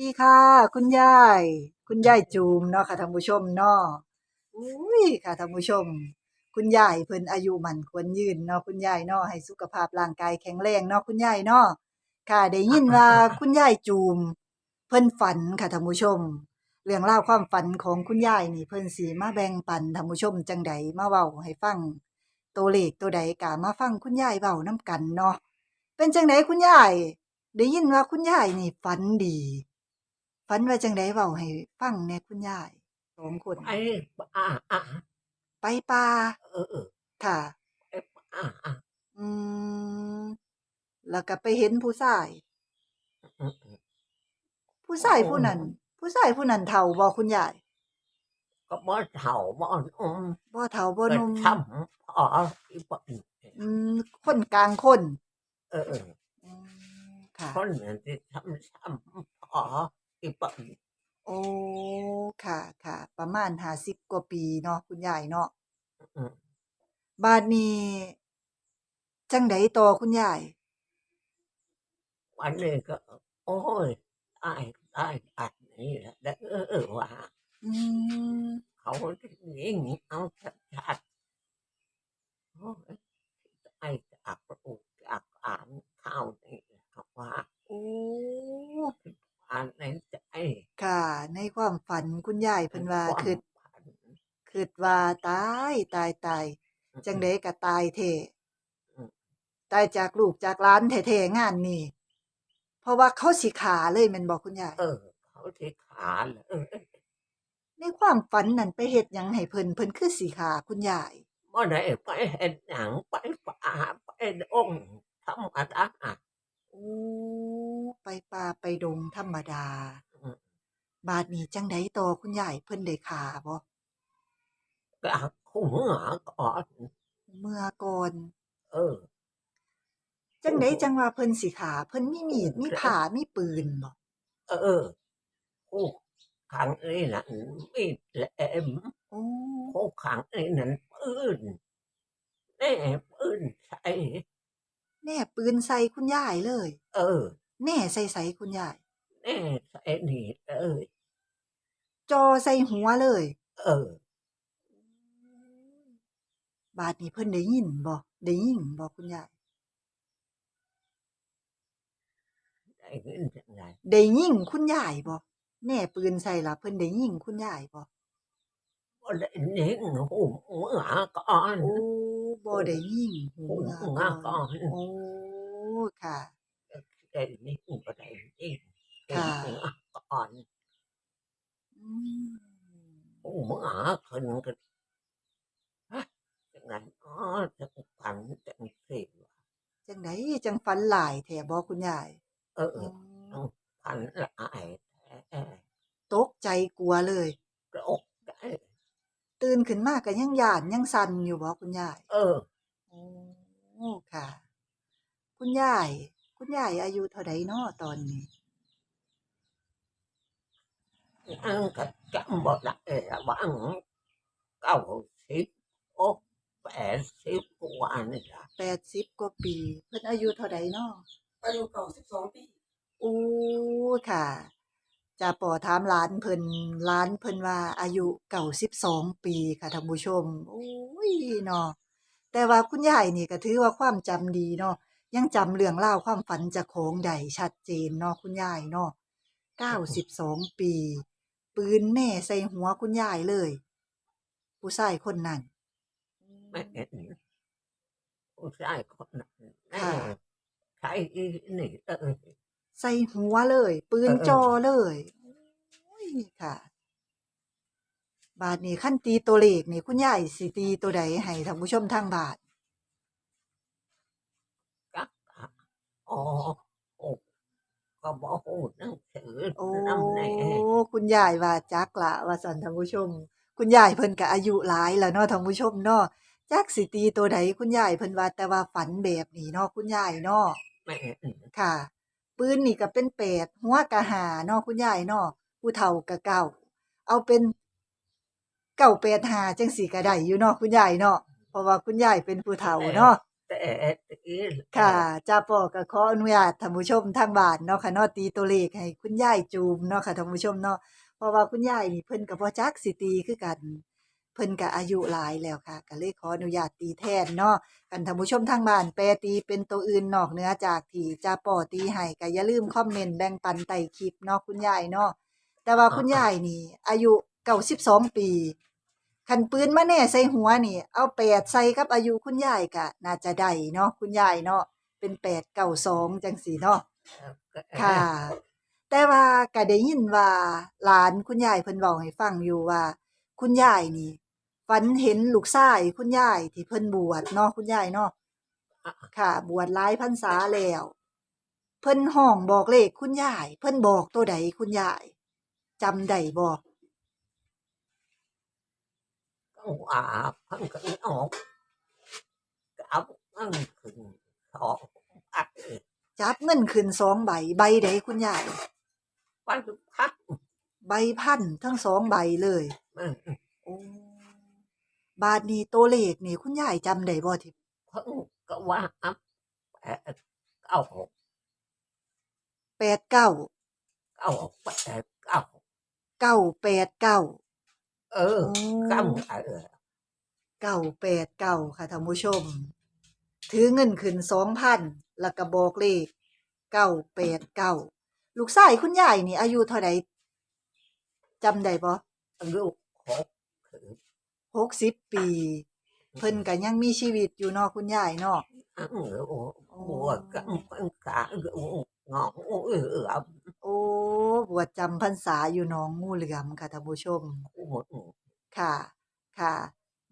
ดีค่ะ คุณยาย คุณยายจูมเนาะค่ะท่านผู้ชมเนาะอุ้ยค่ะท่านผู้ชม คุณยายเพิ่นอายุมันควรยืนเนาะคุณยายเนาะให้สุขภาพร่างกายแข็งแรงเนาะคุณยายเนาะค่ะได้ยินว่าคุณยายจูม เพิ่นฝันค่ะท่านผู้ชม เรื่องราวความฝันของคุณยายนี่เพิ่นสิมาแบ่งปันท่านผู้ชมจังใดมาเว้าให้ฟังตัวเลขตัวใดก็มาฟังคุณยายเว้านํกันเนาะเป็นจังไดคุณยายได้ยินว่าคุณยายนี่ฝันดี ฝันว่าจังไดเว้าให้ฟังแหน่คุณยายสองคนไปอ่าอ่าไปป่าเออเออค่ะไปอ่าอ่าอืมแล้วก็ไปเห็นผู้ชายอืมอืมผู้ชายผู้นั้น ผู้ชายผู้นั้นเฒ่าบ่คุณยายก็บ่เฒ่าบ่อืมบ่เฒ่าบ่หก็นุ่มช้ำพออีบ่อืมคนกลางคน เออเอออืมค่ะคนนั้นที่ช้ำช้ำพอ อีบ่โอ้ค่ะค่ะ ประมาณ50กว่าปีเนาะคุณยายเนาะอืมบาดนี้จังไดต่อคุณยายวันนี้ก็ โอ้ยตายตายอันนี้แหละเด้อเออเออว่าอืมเขายิงเอาชัดๆโอ้ยไอ้จากปลูกจากอ่านข้าวนี่เขาว่า โอ้ อ่านในใจ ค่ะ ใน ความฝันคุณยายเพิ่นว่าความคิดฝันคิดว่าตายตายตายจังไดก็ตายแท้อืมตายจากลูกจากหลานแท้ๆงานนี้เพราะว่าเขาสิขาเลยแม่นบ่คุณยายเออ เขาที่ขาเลยเออในความฝันนั้นไปเฮ็ดหยังให้เพิ่นเพิ่นคือสิขาคุณยายบ่ได้ไปเห็นหนังไปป่าไปองค์ธรรมดาโอ้ไปป่าไปดงธรรมดาอืม บาดนี้จังไดต่อคุณยายเพิ่นได้ขาบ่ก็หัวก่อนเมื่อก่อนเออ จังไดจังว่าเพิ่นสิขาเพิ่นมีมีดมีผ้ามีปืนบ่เออคู่ขังนี่นั่นมีดแหลมโอ้คู่ขังนี่นั่นปืนแน่ปืนใส่แน่ปืนใส่คุณยายเลย เออ แน่ใส่ใส่คุณยายแน่ใส่นี่เลย จอใส่หัวเลย เออ บาดนี้เพิ่นได้ยินบ่ได้ยินบ่คุณยายได้เงินจังไงได้ยิงคุณยายบ่แน่ปืนใส่ล่ะเพิ่นได้ยิงคุณยายบ่บ่ได้เน้งหูหัวก่อนโอ้บ่ได้ยิงหูหูงาหัวก่อนโอ้ค่ะได้เน้งบ่ได้เน้งค่ะหัวก่อน อืมหูหัวขึ้นก็ฮะจังนั้นอ๋อจังฝันจังสิจังไดจังฝันหลายแท้บ่คุณยาย เอออืมฝันหลายแท้ตกใจกลัวเลยกระอกได้ตื่นขึ้นมาก็ยังย่านยังสั่นอยู่บ่คุณยาย เออโอ้ค่ะ คุณยาย คุณยายอายุเท่าใดเนาะตอนนี้ อังก็จำบ่ได้ละบางเก้าสิบโอ้แปดสิบกว่านี่ละแปดสิบกว่าปี เพิ่นอายุเท่าใดเนาะอายุเก่าสิบสองปีโอ้ค่ะจะปอถามหลานเพิ่นหลานเพิ่นว่าอายุเก่าสิบสองปีค่ะท่านผู้ชมโอ้ยเนาะแต่ว่าคุณยายนี่ก็ถือว่าความจำดีเนาะยังจำเรื่องเล่าวความฝันเจากของได้ชัดเจนเนาะคุณยายเนาะเก้าสิบสองปี ปืนแน่ใส่หัวคุณยายเลย ผู้ชายคนนั้นแม่นผู้ชายคนนั้นแม่ค่ะ ใช่อีนี่เออใส่หัวเลย ปืนเออเออจอเลยโอ้ยค่ะ บาทนี้ขั้นตีตัวเลขนี่คุณยายสิตีตัวใดให้ท่านผู้ชมทางบาทกักอ๋อโอ้ก็บอกหูหนังสือโอ้น้ำแน่ คุณยายว่าจักละว่าสันท่านผู้ชม คุณยายเพิ่นก็อายุหลายแล้วเนาะท่านผู้ชมเนาะจักสิตีตัวใดคุณยายเพิ่นว่าแต่ว่าฝันแบบนี้เนาะคุณยายเนาะแม่นค่ะ ปืนนี่ก็เป็นแปดหัวกะหาเนาะคุณยายเนาะผู้เฒ่ากะเก่าเอาเป็นเก่าแปดหาจังสี่ก็ได้อยู่เนาะคุณยายเนาะเพราะว่าคุณยายเป็นผู้เฒ่าเนาะ แต่ตีค่ะจ้าปอก็ขออนุญาตท่านผู้ชมทางบ้านเนาะค่ะเนาะตีตัวเลขให้คุณยายจูมเนาะค่ะท่านผู้ชมเนาะเพราะว่าคุณยายนี่เพิ่นก็บ่จักสิตีคือกัน เพิ่นก็อายุหลายแล้วค่ะ ก็เลยขออนุญาตตีแทนเนาะกันท่านผู้ชมทางบ้านแปรตีเป็นตัวอื่นนอกเหนือจากที่จ้าปอตีให้ก็อย่าลืมคอมเมนต์แบ่งปันใต้คลิปเนาะคุณยายเนาะแต่ว่าคุณยายนี่ อายุ92ปี คันปืนมาแน่ใส่หัวนี่ เอาแปดใส่กับอายุคุณยายก็น่าจะได้เนาะคุณยายเนาะเป็นแปดเก้าสองจังสีเนาะค่ะ แต่ว่าก็ได้ยินว่าหลานคุณยายเพิ่นเว้าให้ฟังอยู่ว่า คุณยายนี่ฝันเห็นลูกชายคุณยายที่เพิ่นบวชเนาะคุณยายเนาะค่ะ บวชหลายพรรษาแล้ว เพิ่นห้องบอกเลขคุณยาย เพิ่นบอกตัวใดคุณยายจำได้บ่ก็ ว่าเพิ่งก็ออกเอามันขึ้นสองอัดจับเงินขึ้นสองใบ ใบใดคุณยายวันพักใบพันทั้งสองใบเลยมันโอ้บาทนี้ตัวเลขนี่คุณยายจำได้บ่ที่เพิ่งก็ว่าอัพแปดเก้าแปดเก้าเก้าแปดเก้าเก้าแปดเก้า เออเก้าเออเก้าแปดเก้าค่ะท่านผู้ชม ถือเงินขึ้นสองพันแล้วก็บอกเลขเก้าแปดเก้าลูกชายคุณยายนี่ อายุเท่าใดจำได้บ่อายุหกคือหกสิบปี เพิ่นก็ยังมีชีวิตอยู่เนาะคุณยายเนาะอังเออบัวกันมันขา เอองอเออเออโอ้ บวชจำพรรษาอยู่หนองงูเหลือมค่ะท่านผู้ชมหมดค่ะ ค่ะ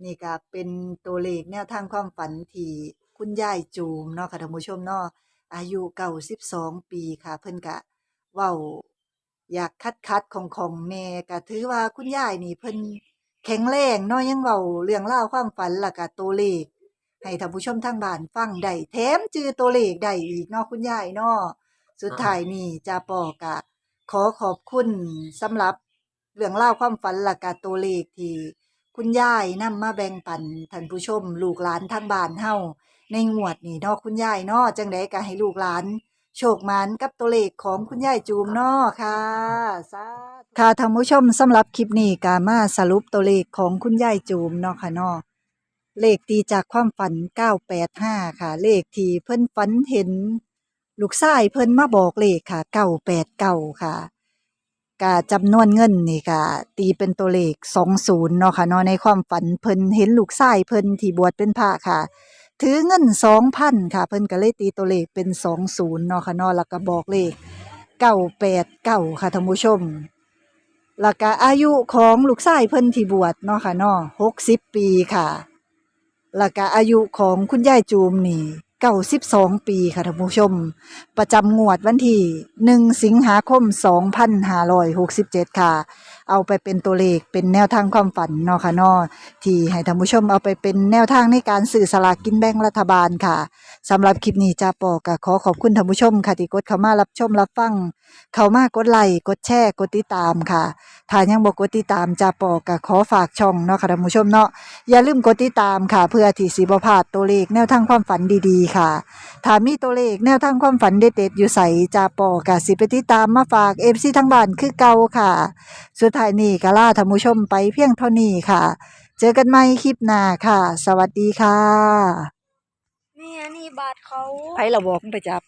นี่ก็เป็นตัวเลขแนวทางความฝันที่คุณยายจูมเนาะค่ะท่านผู้ชมเนาะอายุเก่าสิบสองปีค่ะ เพิ่นกะเว้า อยากคัดคัดของของแน่ก็ถือว่าคุณยายนี่เพิ่นแข็งแรงเนาะยังเว้าเรื่องราวความฝันและก็ตัวเลข ให้ท่านผู้ชมทางบ้านฟังได้แถมจือตัวเลขได้อีกเนาะคุณยายเนาะ สุดท้ายนี่จาปอกะ ขอขอบคุณสำหรับเรื่องเล่าวความฝันและกาตัวเลขที่คุณยายนำมาแบ่งปันท่านผู้ชม ลูกหลานทางบ้านเฮาในงวดนี้เนาะคุณยายเนาะจังไดก็ให้ลูกหลาน โชคหมันกับตัวเลขของคุณยายจูมเนาะค่ะสาธุค่ะท่านผู้ชมสำหรับคลิปนี้ก็มาสรุปตัวเลขของคุณยายจูมเนาะค่ะเนาะเลขตีจากความฝัน 985 ค่ะ เลขที่เพิ่นฝันเห็น ลูกชายเพิ่นมาบอกเลขค่ะ989ค่ะกะจำนวนเงินนี่ก็ตีเป็นตัวเลข20เนาะค่ะเนาะในความฝันเพิ่นเห็นลูกชายเพิ่นที่บวชเป็นพระค่ะ ถือเงินสองพันค่ะ เพิ่นก็เลยตีตัวเลขเป็นสองศูนย์เนาะค่ะเนาะแล้วก็บอกเลขเก้าแปดเก้าค่ะท่านผู้ชมแล้วก็อายุของลูกชายเพิ่นที่บวชเนาะค่ะเนาะหกสิบปีค่ะแล้วก็อายุของคุณยายจูมนี่ เก้าสิบสองปีค่ะท่านผู้ชม ประจำงวดวันที่หนึ่งสิงหาคมสองพันห้าร้อยหกสิบเจ็ดค่ะเอาไปเป็นตัวเลขเป็นแนวทางความฝันเนาะค่ะเนาะที่ให้ท่านผู้ชมเอาไปเป็นแนวทางในการสื่อสลากกินแบ่งรัฐบาลค่ะสำหรับคลิปนี้จาปอกขอขอบคุณท่านผู้ชมค่ะที่กดเข้ามารับชมรับฟัง เข้ามากดไลค์กดแชร์กดติดตามค่ะ ถ้ายังบ่กดติดตามจาปอกขอฝากช่องเนาะค่ะท่านผู้ชมเนาะอย่าลืมกดติดตามค่ะ เพื่อที่สิบ่พลาดตัวเลขแนวทางความฝันดีๆ ค่ะถ้ามีตัวเลขแนวทางความฝันเด็ดๆอยู่ใสจาปอกสิไปติดตามมาฝาก FC ทั้งบ้านคือเก่าค่ะสุดท้ายนี้ก็ลาท่านผู้ชมไปเพียงเท่านี้ค่ะ เจอกันใหม่คลิปหน้าค่ะ สวัสดีค่ะนี่อันนี้บาทเขา ไผเราบอกไปจับ